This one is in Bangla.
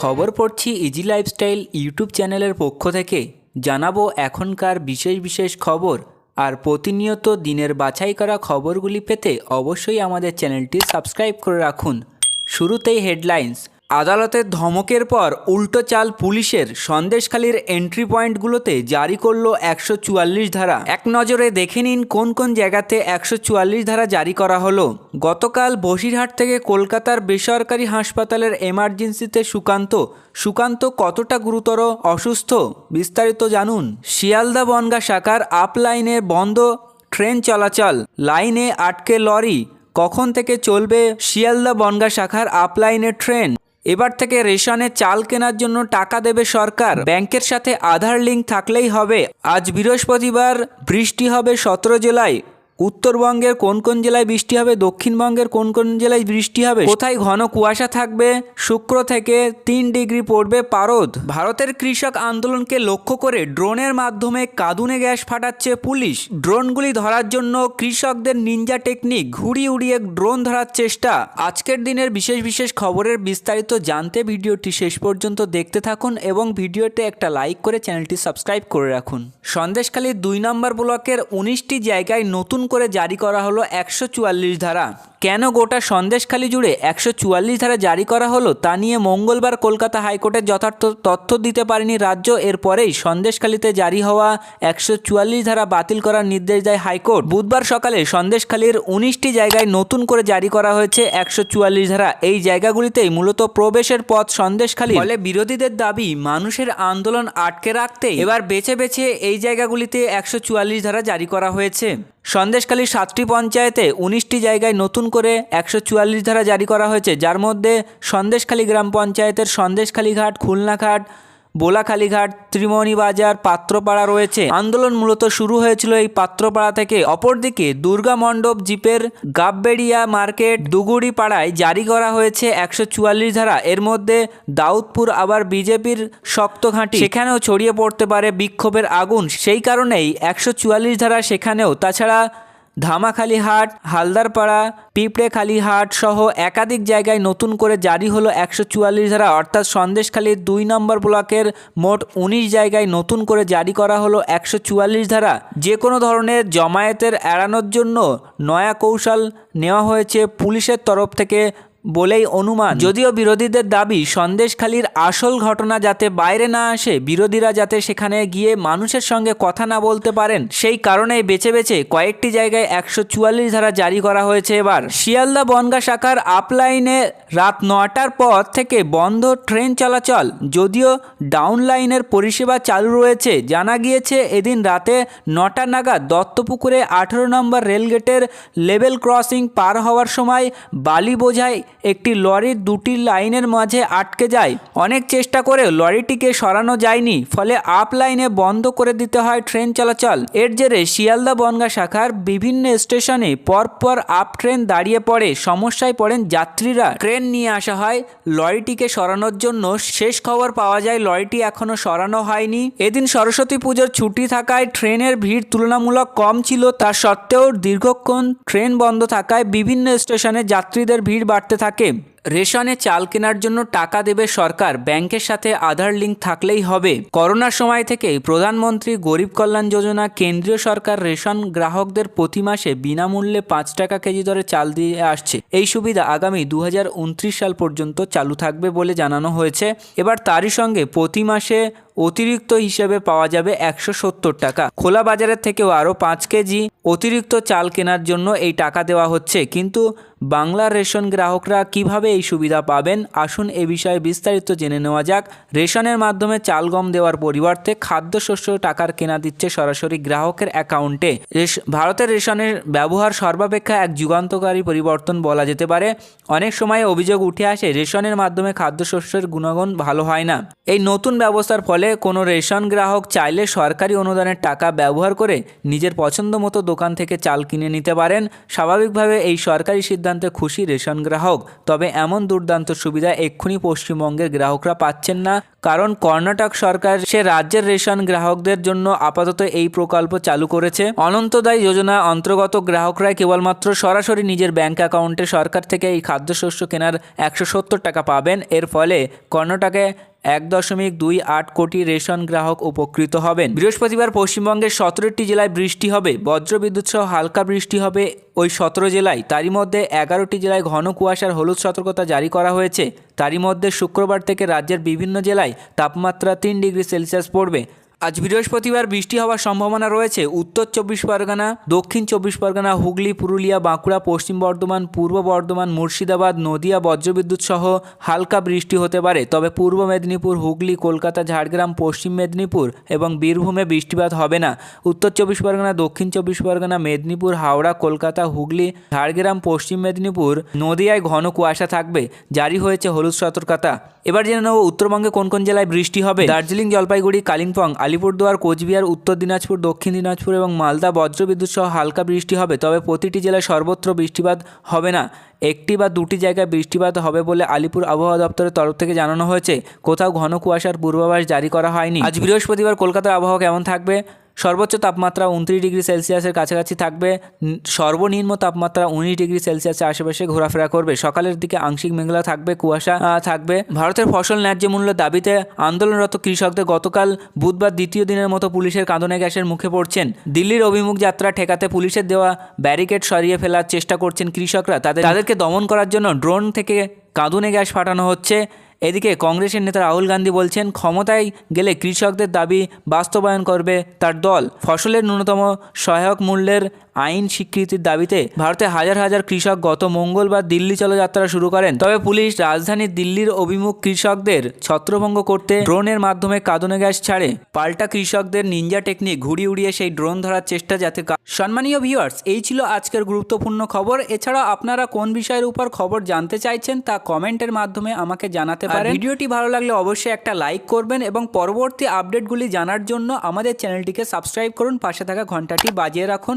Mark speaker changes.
Speaker 1: খবর পড়ছি ইজি লাইফস্টাইল ইউটিউব চ্যানেলের পক্ষ থেকে। জানাব এখনকার বিশেষ বিশেষ খবর আর প্রতিনিয়ত দিনের বাছাই করা খবরগুলি পেতে অবশ্যই আমাদের চ্যানেলটি সাবস্ক্রাইব করে রাখুন। শুরুতেই হেডলাইন্স আদালতের ধমকের পর উল্টো চাল পুলিশের সন্দেশখালীর এন্ট্রি পয়েন্টগুলোতে জারি করল একশো চুয়াল্লিশ ধারা। এক নজরে দেখে নিন কোন কোন জায়গাতে একশো চুয়াল্লিশ ধারা জারি করা হলো। গতকাল বসিরহাট থেকে কলকাতার বেসরকারি হাসপাতালের এমার্জেন্সিতে সুকান্ত সুকান্ত কতটা গুরুতর, অসুস্থ? বিস্তারিত জানুন। শিয়ালদা বনগা শাখার আপ লাইনে বন্ধ, ট্রেন চলাচল, লাইনে আটকে লরি, কখন থেকে চলবে? শিয়ালদা বনগা শাখার আপলাইনের ট্রেন। এবার থেকে রেশনে চাল কেনার জন্য টাকা দেবে সরকার। ব্যাংকের সাথে আধার লিঙ্ক থাকলেই হবে। আজ বৃহস্পতিবার বৃষ্টি হবে সতেরো জেলায় উত্তরবঙ্গের কোন কোন জেলায় বৃষ্টি হবে? দক্ষিণবঙ্গের কোন কোন জেলায় বৃষ্টি হবে? কোথায় ঘন কুয়াশা থাকবে? শুক্র থেকে তিন ডিগ্রি পড়বে পারদ। ভারতের কৃষক আন্দোলনকে লক্ষ্য করে ড্রোনের মাধ্যমে কাঁদুনে গ্যাস ফাটাচ্ছে পুলিশ। ড্রোনগুলি ধরার জন্য কৃষকদের নিনজা টেকনিক ঘুরি উড়িয়ে ড্রোন ধরার চেষ্টা। আজকের দিনের বিশেষ বিশেষ খবরের বিস্তারিত জানতে ভিডিওটি শেষ পর্যন্ত দেখতে থাকুন এবং ভিডিওতে একটা লাইক করে চ্যানেলটি সাবস্ক্রাইব করে রাখুন। সন্দেশখালীর দুই নম্বর ব্লকের উনিশটি জায়গায় নতুন করে জারি করা হলো একশো চুয়াল্লিশ ধারা। কেন গোটা সন্দেশখালী জুড়ে একশো চুয়াল্লিশ ধারা জারি করা হলো তা নিয়ে মঙ্গলবার কলকাতা হাইকোর্টের যথার্থ তথ্য দিতে পারেনি রাজ্য। এরপরেই সন্দেশখালীতে জারি হওয়া একশো চুয়াল্লিশ ধারা বাতিল করার নির্দেশ দেয় হাইকোর্ট। বুধবার সকালে সন্দেশখালীর উনিশটি জায়গায় নতুন করে জারি করা হয়েছে একশো চুয়াল্লিশ ধারা। এই জায়গাগুলিতেই মূলত প্রবেশের পথ সন্দেশখালী ফলে বিরোধীদের দাবি, মানুষের আন্দোলন আটকে রাখতে এবার বেছে বেছে এই জায়গাগুলিতে একশো চুয়াল্লিশ ধারা জারি করা হয়েছে। সন্দেশখালীর সাতটি পঞ্চায়েতে উনিশটি জায়গায় নতুন করে একশো চুয়াল্লিশ ধারা জারি করা হয়েছে, যার মধ্যে সন্দেশখালী গ্রাম পঞ্চায়েতের সন্দেশখালী ঘাট খুলনা ঘাট বোলাখালী ঘাট ত্রিমণি বাজার পাত্রপাড়া রয়েছে। আন্দোলন মূলত শুরু হয়েছিল এই পাত্রপাড়া থেকে। অপরদিকে দুর্গা মণ্ডপ, জিপের গাববেড়িয়া মার্কেট দুগুড়ি পাড়ায় জারি করা হয়েছে একশো চুয়াল্লিশ ধারা। এর মধ্যে দাউদপুর আবার বিজেপির শক্ত ঘাঁটি। সেখানেও ছড়িয়ে পড়তে পারে বিক্ষোভের আগুন। সেই কারণেই একশো চুয়াল্লিশ ধারা সেখানেও। তাছাড়া ধামাখালি হাট, হালদারপাড়া, পিঁপড়েখালি হাট সহ একাধিক জায়গায় নতুন করে জারি হলো একশো চুয়াল্লিশ ধারা, অর্থাৎ সন্দেশখালীর দুই নম্বর ব্লকের মোট উনিশ জায়গায় নতুন করে জারি করা হলো একশো চুয়াল্লিশ ধারা। যে কোনো ধরনের জমায়েতের এড়ানোর জন্য নয়া কৌশল নেওয়া হয়েছে পুলিশের তরফ থেকে বলেই অনুমান। যদিও বিরোধীদের দাবি, সন্দেশখালীর আসল ঘটনা যাতে বাইরে না আসে, বিরোধীরা যাতে সেখানে গিয়ে মানুষের সঙ্গে কথা না বলতে পারেন, সেই কারণেই বেছে বেছে কয়েকটি জায়গায় একশো চুয়াল্লিশ ধারা জারি করা হয়েছে এবার। শিয়ালদা বনগা শাখার আপলাইনে রাত নটার পর থেকে বন্ধ ট্রেন চলাচল, যদিও ডাউন লাইনের পরিষেবা চালু রয়েছে। জানা গিয়েছে, এদিন রাতে নটা নাগাদ দত্তপুকুরে আঠেরো নম্বর রেলগেটের লেভেল ক্রসিং পার হওয়ার সময় বালি বোঝায় একটি লরি দুটি লাইনের মাঝে আটকে যায়। অনেক চেষ্টা করে লরিটিকে সরানো যায়নি, ফলে আপ লাইনে বন্ধ করে দিতে হয় ট্রেন চলাচল। এর জেরে শিয়ালদা বনগা শাখার বিভিন্ন স্টেশনে পরপর আপ ট্রেন দাঁড়িয়ে পড়ে, সমস্যায় পড়েন যাত্রীরা। ট্রেন নিয়ে আসা হয় লরিটিকে সরানোর জন্য। শেষ খবর পাওয়া যায় লরিটি এখনও সরানো হয়নি। এদিন সরস্বতী পুজোর ছুটি থাকায় ট্রেনের ভিড় তুলনামূলক কম ছিল। তা সত্ত্বেও দীর্ঘক্ষণ ট্রেন বন্ধ থাকায় বিভিন্ন স্টেশনে যাত্রীদের ভিড় বাড়তে থাকে, রেশনে চাল কেনার জন্য টাকা দেবে সরকার, ব্যাংকের সাথে আধার লিঙ্ক থাকলেই হবে। করোনার সময় থেকেই প্রধানমন্ত্রী গরিব কল্যাণ যোজনা, কেন্দ্রীয় সরকার রেশন গ্রাহকদের প্রতি মাসে বিনামূল্যে পাঁচ টাকা কেজি দরে চাল দিয়ে আসছে। এই সুবিধা আগামী দু হাজার উনত্রিশ সাল পর্যন্ত চালু থাকবে বলে জানানো হয়েছে। এবার তারই সঙ্গে প্রতি মাসে অতিরিক্ত হিসেবে পাওয়া যাবে একশো সত্তর টাকা। খোলা বাজারের থেকেও আরও পাঁচ কেজি অতিরিক্ত চাল কেনার জন্য এই টাকা দেওয়া হচ্ছে। কিন্তু বাংলার রেশন গ্রাহকরা কীভাবে এই সুবিধা পাবেন? আসুন এ বিষয়ে বিস্তারিত জেনে নেওয়া যাক। রেশনের মাধ্যমে চাল গম দেওয়ার পরিবর্তে খাদ্যশস্য টাকার কেনা দিচ্ছে সরাসরি গ্রাহকের অ্যাকাউন্টে। ভারতের রেশনের ব্যবহার সর্বাপেক্ষা এক যুগান্তকারী পরিবর্তন বলা যেতে পারে। অনেক সময় অভিযোগ উঠে আসে, রেশনের মাধ্যমে খাদ্যশস্যের গুণগণ ভালো হয় না। এই নতুন ব্যবস্থার ফলে কোনো রেশন গ্রাহক চাইলে সরকারি অনুদানের টাকা ব্যবহার করে নিজের পছন্দ মতো দোকান থেকে চাল কিনে নিতে পারেন। স্বাভাবিকভাবে এই সরকারি সিদ্ধান্তে খুশি রেশন গ্রাহক। তবে এমন দুর্দান্ত সুবিধা এক্ষুনি পশ্চিমবঙ্গের গ্রাহকরা পাচ্ছেন না। কারণ কর্ণাটক সরকার সে রাজ্যের রেশন গ্রাহকদের জন্য আপাতত এই প্রকল্প চালু করেছে। অনন্তদায়ী যোজনা অন্তর্গত গ্রাহকরাই কেবলমাত্র সরাসরি নিজের ব্যাংক অ্যাকাউন্টে সরকার থেকে এই খাদ্যশস্য কেনার একশো সত্তর টাকা পাবেন। এর ফলে কর্ণাটকে এক দশমিক দুই আট কোটি রেশন গ্রাহক উপকৃত হবেন। বৃহস্পতিবার পশ্চিমবঙ্গের সতেরোটি জেলায় বৃষ্টি হবে। বজ্রবিদ্যুৎ সহ হালকা বৃষ্টি হবে ওই সতেরো জেলায়। তারই মধ্যে এগারোটি জেলায় ঘন কুয়াশার হলুদ সতর্কতা জারি করা হয়েছে। তারই মধ্যে শুক্রবার থেকে রাজ্যের বিভিন্ন জেলায় তাপমাত্রা তিন ডিগ্রি সেলসিয়াস পড়বে। আজ বৃহস্পতিবার বৃষ্টি হওয়ার সম্ভাবনা রয়েছে। উত্তর চব্বিশ পরগনা, দক্ষিণ চব্বিশ পরগনা, হুগলি, পুরুলিয়া, বাঁকুড়া, পশ্চিম বর্ধমান, পূর্ব বর্ধমান, মুর্শিদাবাদ, নদিয়া, বজ্রবিদ্যুৎ সহ হালকা বৃষ্টি হতে পারে। তবে পূর্ব মেদিনীপুর, হুগলি, কলকাতা, ঝাড়গ্রাম, পশ্চিম মেদিনীপুর এবং বীরভূমে বৃষ্টিপাত হবে না। উত্তর চব্বিশ পরগনা, দক্ষিণ চব্বিশ পরগনা, মেদিনীপুর, হাওড়া, কলকাতা, হুগলি, ঝাড়গ্রাম, পশ্চিম মেদিনীপুর, নদিয়ায় ঘন কুয়াশা থাকবে। জারি হয়েছে হলুদ সতর্কতা। এবার জেনে নেব উত্তরবঙ্গে কোন কোন জেলায় বৃষ্টি হবে। দার্জিলিং, জলপাইগুড়ি, কালিম্পং আলিপুরদুয়ার, কোচবিহার, উত্তর দিনাজপুর, দক্ষিণ দিনাজপুর এবং মালদা বজ্রবিদ্যুৎ সহ হালকা বৃষ্টি হবে। তবে প্রতিটি জেলায় সর্বত্র বৃষ্টিপাত হবে না। একটি বা দুটি জায়গায় বৃষ্টিপাত হবে বলে আলিপুর আবহাওয়া দপ্তরের তরফ থেকে জানানো হয়েছে। কোথাও ঘন কুয়াশার পূর্বাভাস জারি করা হয়নি। আজ বৃহস্পতিবার কলকাতার আবহাওয়া কেমন থাকবে? সর্বোচ্চ তাপমাত্রা উনত্রিশ ডিগ্রি সেলসিয়াসের কাছাকাছি থাকবে। সর্বনিম্ন তাপমাত্রা উনিশ ডিগ্রি সেলসিয়াসের আশেপাশে ঘোরাফেরা করবে। সকালের দিকে আংশিক মেঘলা থাকবে, কুয়াশা থাকবে। ভারতের ফসল ন্যায্য মূল্য দাবিতে আন্দোলনরত কৃষকদের গতকাল বুধবার দ্বিতীয় দিনের মতো পুলিশের কাঁদনে গ্যাসের মুখে পড়ছেন। দিল্লির অভিমুখ যাত্রা ঠেকাতে পুলিশের দেওয়া ব্যারিকেড সরিয়ে ফেলার চেষ্টা করছেন কৃষকরা। তাদের তাদেরকে দমন করার জন্য ড্রোন থেকে কাঁদুনে গ্যাস পাঠানো হচ্ছে। এদিকে কংগ্রেসের নেতা রাহুল গান্ধী বলছেন, ক্ষমতায় গেলে কৃষকদের দাবি বাস্তবায়ন করবে তার দল। ফসলের ন্যূনতম সহায়ক মূল্যের আইন স্বীকৃতির দাবিতে ভারতে হাজার হাজার কৃষক গত মঙ্গলবার দিল্লি চলো যাত্রা শুরু করেন। তবে পুলিশ রাজধানী দিল্লির অভিমুখ কৃষকদের ছত্রভঙ্গ করতে ড্রোনের মাধ্যমে কাঁদনে গ্যাস ছাড়ে। পাল্টা কৃষকদের নিনজা টেকনিক ঘুড়ি উড়িয়ে সেই ড্রোন ধরার চেষ্টা যাতে সম্মানীয় ভিউয়ার্স এই ছিল আজকের গুরুত্বপূর্ণ খবর। এছাড়া আপনারা কোন বিষয়ের উপর খবর জানতে চাইছেন তা কমেন্টের মাধ্যমে আমাকে জানাতে পারেন। ভিডিওটি ভালো লাগলে অবশ্যই একটা লাইক করবেন এবং পরবর্তী আপডেটগুলি জানার জন্য আমাদের চ্যানেলটিকে সাবস্ক্রাইব করুন পাশে থাকা ঘন্টাটি বাজিয়ে রাখুন।